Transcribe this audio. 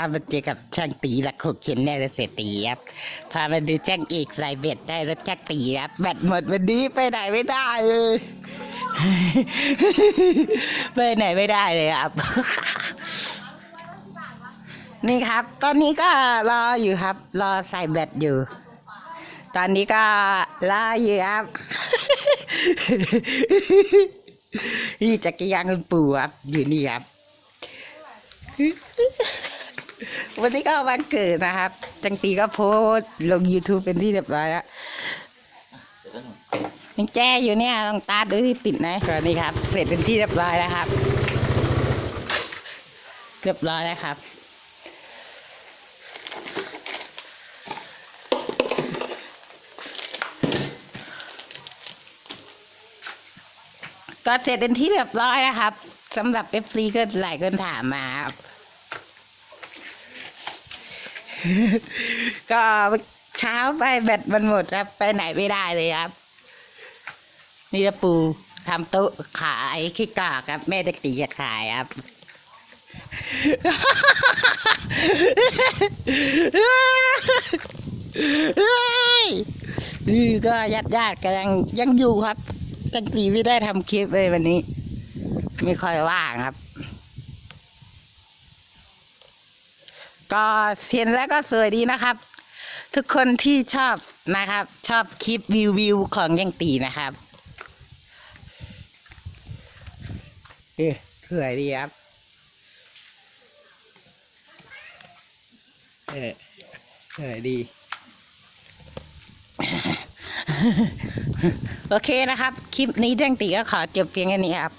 ามาเจอกับช่างตีและขบเชนแน่และเศรษฐีครับพามาดูช่างเอกใส่เบ็ดได้รถช่างตีครับแบตหมดวันนี้ไปไหนไม่ได้เลยไปไหนไม่ได้เลยครับ นี่ครับ ตอนนี้ก็รออยู่ครับ รอใส่แบตอยู่ ตอนนี้ก็รออยู่ครับนี่จักรยานคุณปู่ครับอยู่นี่ครับ วันนี้ก็วันเกิดนะครับ จังตีก็โพสลง YouTube เป็นที่เรียบร้อยแล้วยังแจ้อยู่เนี่ยลองตาดูที่ติดนะตอนนี้ครับ เสร็จเป็นที่เรียบร้อยแล้วครับ เรียบร้อยแล้วครับ ก็เสร็จเป็นที่เรียบร้อยนะครับสำหรับ FC ก็หลายคนถามมาครับ ก็เช้าไปแบตมันหมดครับ ไปไหนไม่ได้เลยครับ นี่จะปูทำโต๊ะขายขี้กากครับ แม่เด็กตีจะขายครับนี่ก็ญาติญาติก็ยังยังอยู่ครับจังตีไม่ได้ทำคลิปเลยวันนี้ ไม่ค่อยว่างครับ ก็เห็นแล้วก็สวยดีนะครับ ทุกคนที่ชอบนะครับ ชอบคลิปวิววิวของยังตีนะครับเอ๊ะสวยดีครับเออสวยดี โอเคนะครับ คลิปนี้ยังตีก็ขอจบเพียงแค่นี้ครับ